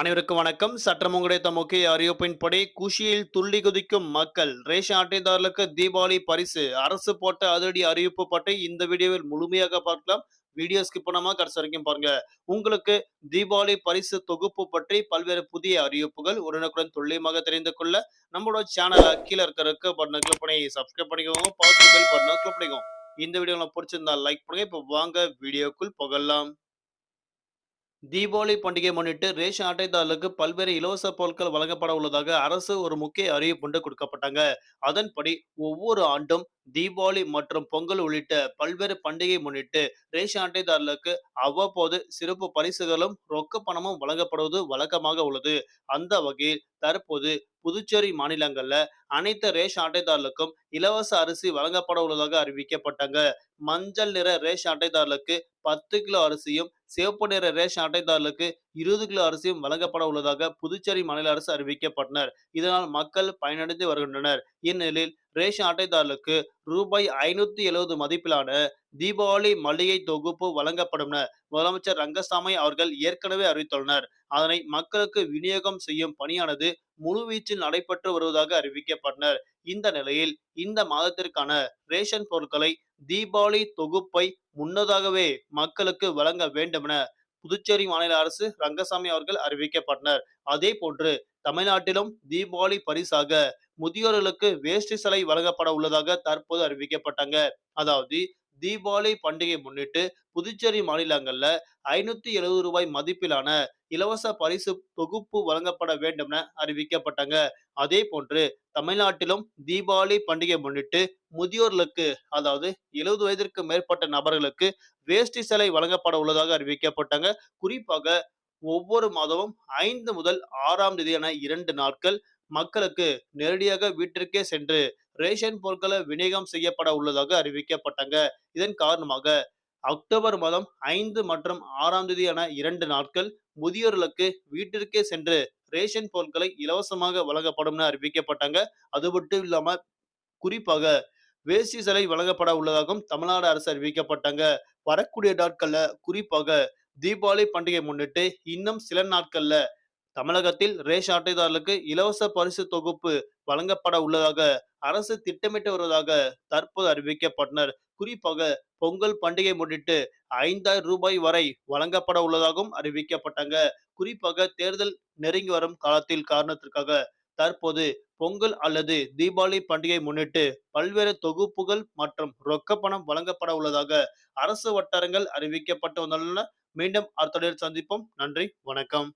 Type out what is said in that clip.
அனைவருக்கும் வணக்கம். சற்றம் கிடைத்த முக்கிய அறிவிப்பின்படி குஷியில் துள்ளி குதிக்கும் மக்கள் ரேஷன் அட்டைதாரர்களுக்கு தீபாவளி பரிசு அரசு போட்ட அதிரடி அறிவிப்பு பற்றி இந்த வீடியோவில் முழுமையாக பார்க்கலாம். வீடியோ ஸ்கிப் பண்ணாம கடைசி வரைக்கும் பாருங்க. உங்களுக்கு தீபாவளி பரிசு தொகுப்பு பற்றி பல்வேறு புதிய அறிவிப்புகள் உடனுக்குடன் துல்லியமாக தெரிந்து கொள்ள நம்மளோட சேனலை கீழே இருக்கிறதுக்கு பட்டனை கிளிக் பண்ணி சப்ஸ்கிரைப் பண்ணிக்கோங்க. பார்த்து பெல் பட்டனை கிளிக் பண்ணிக்கோங்க. இந்த வீடியோ பிடிச்சிருந்தா லைக் பண்ணுங்க. இப்போ வாங்க வீடியோக்குள் புகழலாம் தீபாவளி பண்டிகையை முன்னிட்டு ரேஷன் அட்டைதாரர்களுக்கு பல்வேறு இலவச பொருட்கள் வழங்கப்பட உள்ளதாக அரசு ஒரு முக்கிய அறிவிப்பு கொடுக்கப்பட்டாங்க. அதன்படி ஒவ்வொரு ஆண்டும் தீபாவளி மற்றும் பொங்கல் உள்ளிட்ட பல்வேறு பண்டிகை முன்னிட்டு ரேஷன் அட்டைதாரர்களுக்கு அவ்வப்போது சிறப்பு பரிசுகளும் ரொக்க பணமும் வழங்கப்படுவது வழக்கமாக உள்ளது. அந்த வகையில் தற்போது புதுச்சேரி மாநிலங்கள்ல அனைத்து ரேஷன் அட்டைதாரர்களுக்கும் இலவச அரிசி வழங்கப்பட உள்ளதாக அறிவிக்கப்பட்டாங்க. மஞ்சள் நிற ரேஷன் அட்டைதாரர்களுக்கு பத்து கிலோ அரிசியும் சிவப்பு நிற ரேஷன் அட்டைதாரர்களுக்கு இருபது கிலோ அரிசியும் வழங்கப்பட உள்ளதாக புதுச்சேரி மாநில அரசு அறிவிக்கப்பட்டனர். இதனால் மக்கள் பயனடைந்து வருகின்றனர். இந்நிலையில் ரேஷன் அட்டைதாரர்களுக்கு ரூபாய் ஐநூத்தி எழுபது மதிப்பிலான தீபாவளி மளிகை தொகுப்பு வழங்கப்படும் முதலமைச்சர் ரங்கசாமி அவர்கள் ஏற்கனவே அறிவித்துள்ளனர். அதனை மக்களுக்கு விநியோகம் செய்யும் பணியானது முழுவீச்சில் நடைபெற்று வருவதாக அறிவிக்கப்பட்டனர். இந்த நிலையில் இந்த மாதத்திற்கான ரேஷன் பொருட்களை தீபாவளி தொகுப்பை முன்னதாகவே மக்களுக்கு வழங்க வேண்டும் என புதுச்சேரி மாநில அரசு ரங்கசாமி அவர்கள் அறிவிக்கப்பட்டனர். அதே போன்று தமிழ்நாட்டிலும் தீபாவளி பரிசாக முதியோர்களுக்கு வேஷ்டி சிலை வழங்கப்பட உள்ளதாக தற்போது அறிவிக்கப்பட்டாங்க. அதாவது தீபாவளி பண்டிகை முன்னிட்டு புதுச்சேரி மாநிலங்கள்ல ஐநூத்தி எழுபது ரூபாய் மதிப்பிலான இலவச பரிசு தொகுப்பு வழங்கப்பட வேண்டும் என அறிவிக்கப்பட்டாங்க. அதே போன்று தமிழ்நாட்டிலும் தீபாவளி பண்டிகை முன்னிட்டு முதியோர்களுக்கு அதாவது எழுபது வயதிற்கு மேற்பட்ட நபர்களுக்கு வேஷ்டி சிலை வழங்கப்பட உள்ளதாக அறிவிக்கப்பட்டாங்க. குறிப்பாக ஒவ்வொரு மாதமும் ஐந்து முதல் ஆறாம் தேதி என இரண்டு நாட்கள் மக்களுக்கு நேரடியாக வீட்டிற்கே சென்று ரேஷன் பொருட்களை விநியோகம் செய்யப்பட உள்ளதாக அறிவிக்கப்பட்டாங்க. இதன் காரணமாக அக்டோபர் மாதம் ஐந்து மற்றும் ஆறாம் தேதி என இரண்டு நாட்கள் முதியோர்களுக்கு வீட்டிற்கே சென்று ரேஷன் பொருட்களை இலவசமாக வழங்கப்படும் என அறிவிக்கப்பட்டாங்க. அது மட்டும் இல்லாம குறிப்பாக வேஷ்டி சிலை வழங்கப்பட உள்ளதாகவும் தமிழ்நாடு அரசு அறிவிக்கப்பட்டாங்க. வரக்கூடிய நாட்கள்ல குறிப்பாக தீபாவளி பண்டிகை முன்னிட்டு இன்னும் சில நாட்கள்ல தமிழகத்தில் ரேஷன் அட்டைதாரர்களுக்கு இலவச பரிசு தொகுப்பு வழங்கப்பட உள்ளதாக அரசு திட்டமிட்டு வருவதாக தற்போது அறிவிக்கப்பட்டனர். குறிப்பாக பொங்கல் பண்டிகை முன்னிட்டு ஐந்தாயிரம் ரூபாய் வரை வழங்கப்பட உள்ளதாகவும் அறிவிக்கப்பட்டாங்க. குறிப்பாக தேர்தல் நெருங்கி வரும் காலத்தில் காரணத்திற்காக தற்போது பொங்கல் அல்லது தீபாவளி பண்டிகை முன்னிட்டு பல்வேறு தொகுப்புகள் மற்றும் ரொக்க பணம் வழங்கப்பட உள்ளதாக அரசு வட்டாரங்கள் அறிவிக்கப்பட்டு வந்துள்ளன. மீண்டும் அடுத்த சந்திப்போம். நன்றி வணக்கம்.